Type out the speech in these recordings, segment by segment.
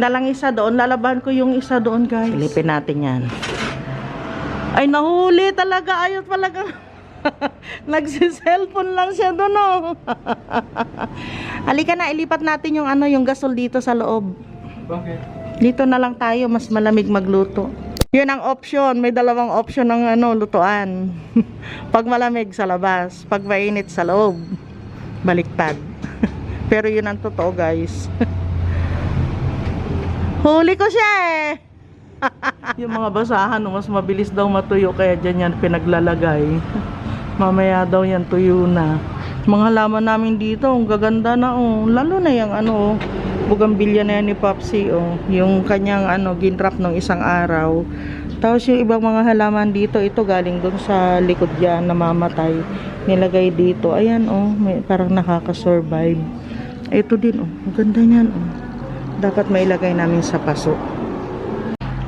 Ay, yun na lang isa doon. Lalaban ko yung isa doon, guys. Silipin natin yan. Ay, nahuli talaga. Ayos talaga. Nagsiselfon lang siya doon, oh. Halika na, ilipat natin yung ano, yung gasol dito sa loob. Bakit? Dito na lang tayo, mas malamig magluto. Yun ang option, may dalawang option ng ano, lutuan. pag malamig sa labas, pag mainit sa loob. Baliktad. Pero yun ang totoo, guys. Huli ko siya eh. yung mga basahan, mas mabilis daw matuyo kaya dyan yan pinaglalagay. Mamaya daw yan tuyo na. Mga halaman namin dito, ang gaganda na oh. Lalo na yung ano, oh, bugambilya na yan ni Popsi oh. Yung kanyang ano, ginrap ng isang araw. Tapos yung ibang mga halaman dito, ito galing dun sa likod yan, namamatay. Nilagay dito. Ayan oh, may, parang nakaka-survive. Ito din oh, ang ganda niyan oh. Dapat mailagay namin sa paso.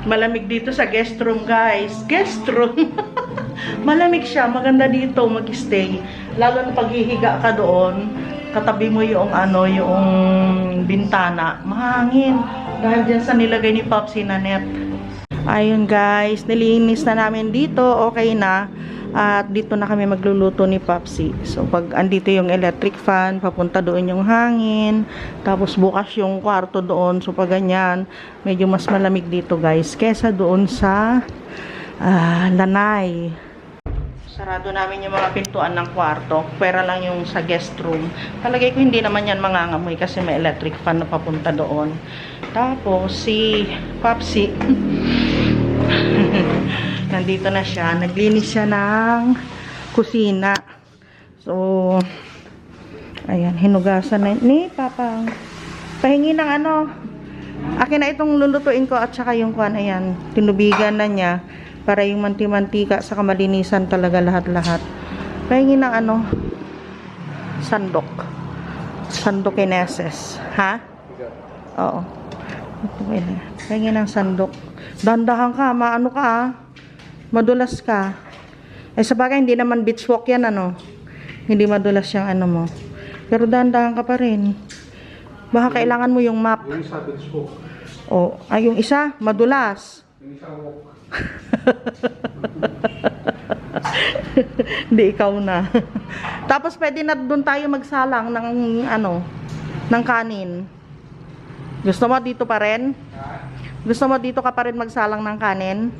Malamig dito sa guest room, guys. Guest room. Malamig siya. Maganda dito mag-stay. Lalo na paghihiga ka doon, katabi mo yung ano, yung bintana. Mahangin. Dahil dyan sa nilagay ni Popsi na net. Ayun guys, nilinis na namin dito. Okay na. At dito na kami magluluto ni Popsi. So pag andito yung electric fan, papunta doon yung hangin. Tapos bukas yung kwarto doon. So pag ganyan, medyo mas malamig dito guys. Kesa doon sa ah, lanay. Sarado namin yung mga pintuan ng kwarto. Pwera lang yung sa guest room. Palagay ko hindi naman yan mangangamoy kasi may electric fan na papunta doon. Tapos si Popsi nandito na siya. Naglinis siya ng kusina. So, ayan, hinugasan na ni Papa. Pahingi ng ano, akin na itong lulutuin ko at saka yung kwan, ayan, tinubigan na niya para yung manti-mantika sa kamalinisan talaga lahat-lahat. Pahingi ng ano, sandok. Sandokinesis. Ha? Oo. Pahingi ng sandok. Dandahan ka, maano ka ah. Madulas ka. Eh sa bagay, hindi naman beach walk yan ano. Hindi madulas yung ano mo. Pero dandahan ka pa rin. Baka kailangan mo yung map. Yung isa, bitch ko. O, ay yung isa, madulas. Yung isa, walk. Hindi, ikaw na. Tapos pwede na doon tayo magsalang ng ano, ng kanin. Gusto mo dito pa rin? Gusto mo dito ka pa rin magsalang ng kanin?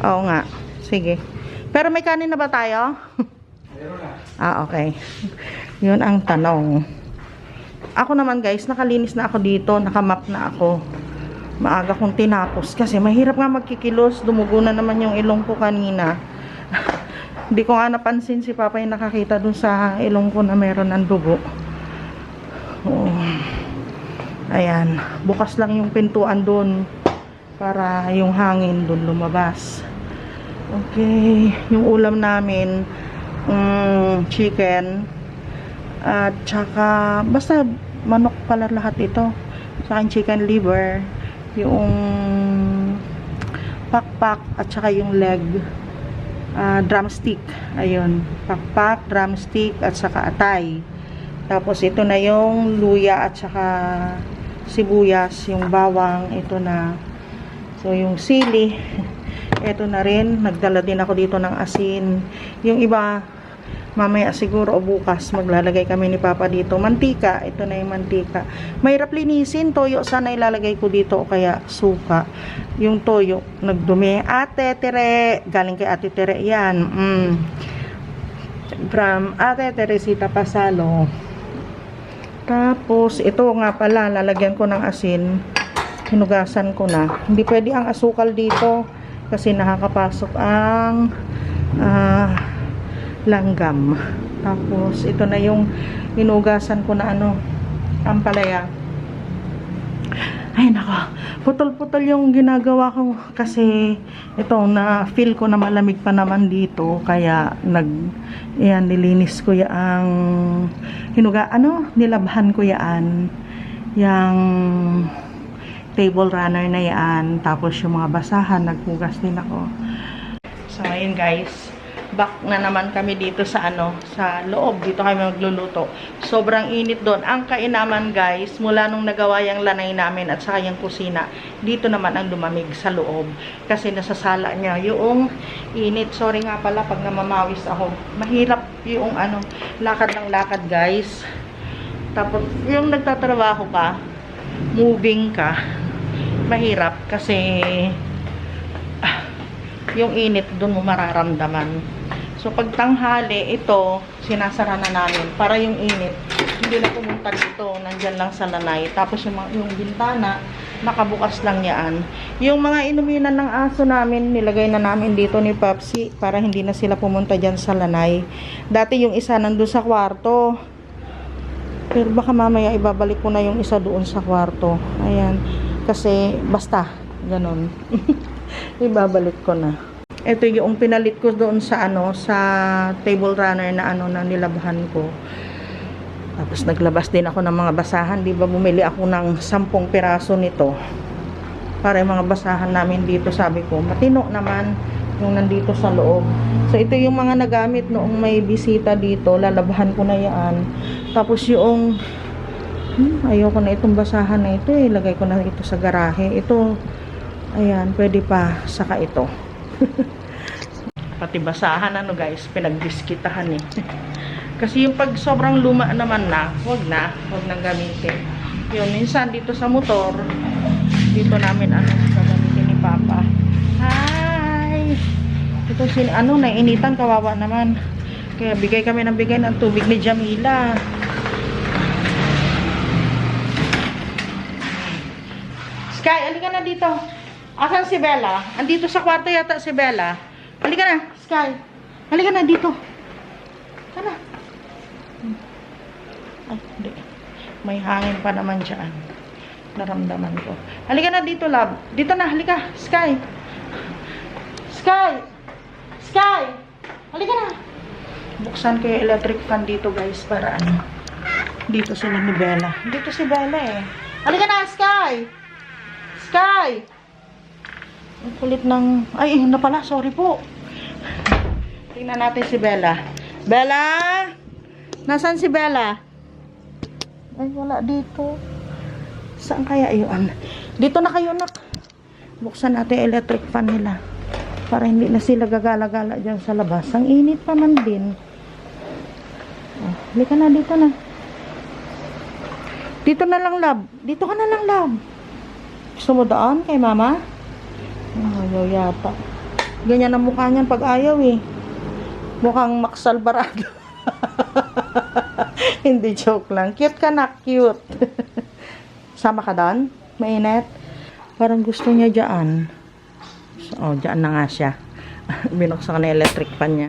Oo nga. Sige. Pero may kanin na ba tayo? Meron na. ah, okay. Yun ang tanong. Ako naman guys, nakalinis na ako dito. Nakamap na ako. Maaga kong tinapos. Kasi mahirap nga magkikilos. Dumugo na naman yung ilong ko kanina. Hindi ko nga napansin si Papa yung nakakita dun sa ilong ko na meron ng dugo. Oo. Ayan. Bukas lang yung pintuan dun. Para yung hangin dun lumabas. Okay. Yung ulam namin, mm, chicken. At saka, basta manok pala lahat ito. Sa akin chicken liver. Yung pakpak at saka yung leg. ah, drumstick. Ayun. Pakpak, drumstick at saka atay. Tapos ito na yung luya at saka sibuyas, yung bawang, ito na. So yung sili, ito na rin. Nagdala din ako dito ng asin. Yung iba, mamaya siguro o bukas maglalagay kami ni Papa dito. Mantika, ito na yung mantika. Mahirap linisin, toyo sana ilalagay ko dito o kaya suka. Yung toyo, nagdumi. Ate Tere, galing kay Ate Tere yan. Mm. From Ate Teresita Pasalo. Tapos, ito nga pala, lalagyan ko ng asin. Hinugasan ko na. Hindi pwede ang asukal dito kasi nakakapasok ang ah, langgam. Tapos, ito na yung hinugasan ko na ano, ang palaya. Ay, nako. Putol-putol yung ginagawa ko kasi ito na feel ko na malamig pa naman dito kaya nag yan nilinis ko yang hinuga ano nilabhan ko yan. Yang table runner na yan. Tapos yung mga basahan naghugas din ako. So ayun guys. Back na naman kami dito sa ano sa loob. Dito kami magluluto Sobrang init doon. Ang kainaman guys, mula nung nagawa yung lanay namin at saka yung kusina, dito naman ang lumamig sa loob. Kasi nasasala niya yung init. Sorry nga pala pag namamawis ako. Mahirap yung ano, lakad ng lakad guys. Tapos yung nagtatrabaho ka, moving ka, mahirap kasi ah, yung init doon mo mararamdaman. So, pag tanghali, ito, sinasara na namin para yung init, hindi na pumunta dito, nandyan lang sa lanay. Tapos yung, mga- yung bintana, nakabukas lang yan. Yung mga inuminan ng aso namin, nilagay na namin dito ni Papsi para hindi na sila pumunta dyan sa lanay. Dati yung isa nandun sa kwarto. Pero baka mamaya ibabalik ko na yung isa doon sa kwarto. Ayan. Kasi, basta, ganun. ibabalik ko na. Ito yung pinalit ko doon sa ano, sa table runner na ano na nilabhan ko. Tapos naglabas din ako ng mga basahan, 'di ba? Bumili ako ng 10 piraso nito. Para yung mga basahan namin dito, sabi ko, matino naman yung nandito sa loob. So ito yung mga nagamit noong may bisita dito, lalabhan ko na 'yan. Tapos yung hmm, ayoko na itong basahan na ito, eh. ilagay ko na ito sa garahe. Ito ayan, pwede pa saka ito. Pati basahan ano guys, pinagbiskitahan eh. Kasi yung pag sobrang luma naman na, wag na, wag nang gamitin. Yun, minsan dito sa motor, dito namin ano, gagamitin ni Papa. Hi! Ito sin ano, nainitan, kawawa naman. Kaya bigay kami ng bigay ng tubig ni Jamila. Sky, halika na dito. Asan si Bella? Andito sa kwarto yata si Bella. Halika na, Sky. Halika na dito. Ano? Ay, hindi. May hangin pa naman dyan. Naramdaman ko. Halika na dito, love. Dito na, halika. Sky. Sky! Sky! Halika na. Buksan ko yung electric fan dito, guys, para ano. Dito sila ni Bella. Dito si Bella eh. Halika na, Sky! Sky! Ang kulit ng... Ay, na pala. Sorry po. Tingnan natin si Bella. Bella! Nasaan si Bella? Ay, wala dito. Saan kaya yun? Dito na kayo, nak. Buksan natin electric fan nila. Para hindi na sila gagala-gala dyan sa labas. Ang init pa man din. Oh, halika na, dito na. Dito na lang, love. Dito ka na lang, love. Gusto kay mama? Oh, ayaw yata. Ganyan ang mukha niyan pag ayaw eh. Mukhang Max Alvarado. Hindi joke lang. Cute ka na, cute. Sama ka doon? Mainit? Parang gusto niya dyan. So, oh, dyan na nga siya. Binuksan ko na electric fan niya.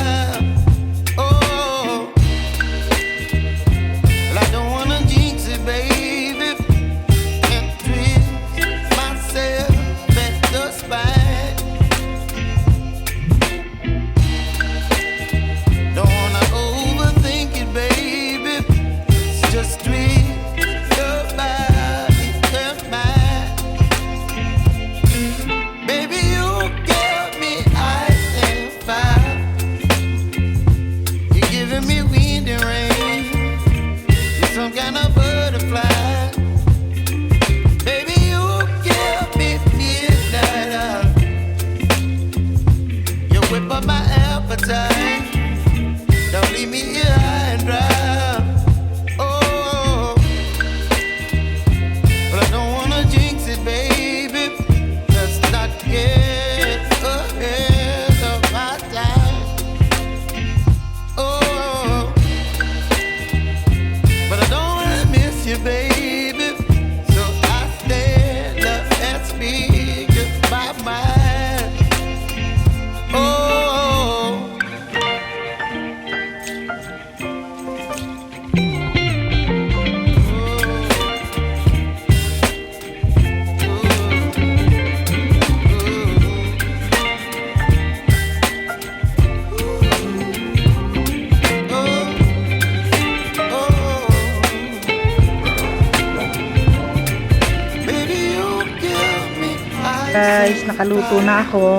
Nakaluto na ako.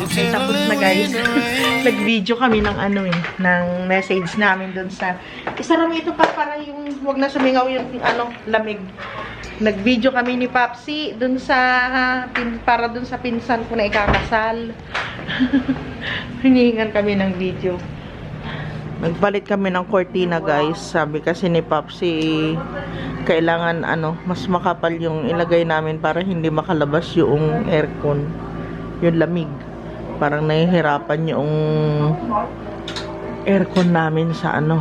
Okay, tapos na guys. Nag-video kami ng ano eh, ng message namin dun sa... Isa lang ito pa para yung wag na sumingaw yung ano, lamig. Nag-video kami ni Papsi dun sa pin, para dun sa pinsan ko na ikakasal. Hinihingan kami ng video. Nagpalit kami ng cortina guys. Sabi kasi ni Papsi kailangan ano, mas makapal yung ilagay namin para hindi makalabas yung aircon. Yung lamig. Parang nahihirapan yung aircon namin sa ano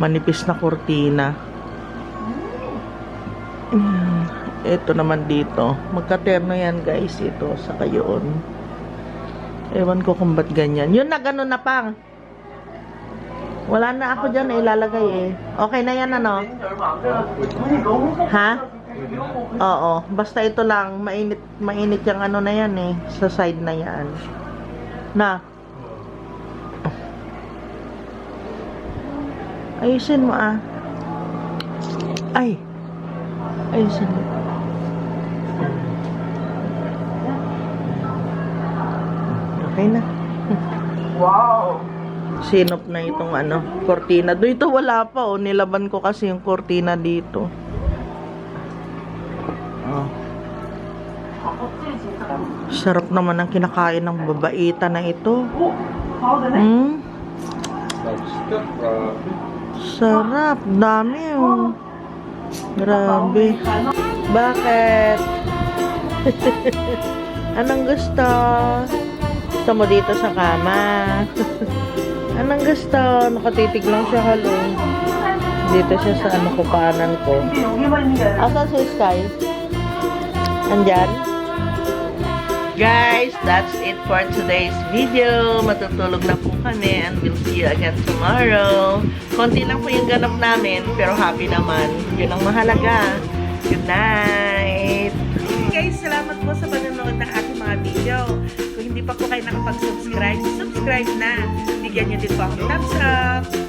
manipis na kortina. Mm, Ito naman dito. Magkaterno yan guys. Ito sa kayoon. Ewan ko kung ba't ganyan. Yun na ganun na pang. Wala na ako dyan eh, ilalagay eh. Okay na yan ano? Ha? Oo. Basta ito lang, mainit, mainit yung ano na yan eh. Sa side na yan. Na. Ayusin mo ah. Ay. Ayusin mo. Okay na. Wow! Sinop na itong ano, kortina. Dito wala pa oh. Nilaban ko kasi yung kortina dito. Oh. Sarap naman ang kinakain ng babaita na ito. Hmm? Sarap. Dami oh. Grabe. Bakit? Anong gusto? Gusto mo dito sa kama? Anong gusto? Nakatitig lang siya halo. Dito siya sa ano kupanan ko. Asan si Sky? Andyan? Guys, that's it for today's video. Matutulog na po kami and we'll see you again tomorrow. Konti lang po yung ganap namin, pero happy naman. Yun ang mahalaga. Good night! Guys, salamat po sa pa po kayo nakapag-subscribe, subscribe na. Bigyan nyo din po ako thumbs up.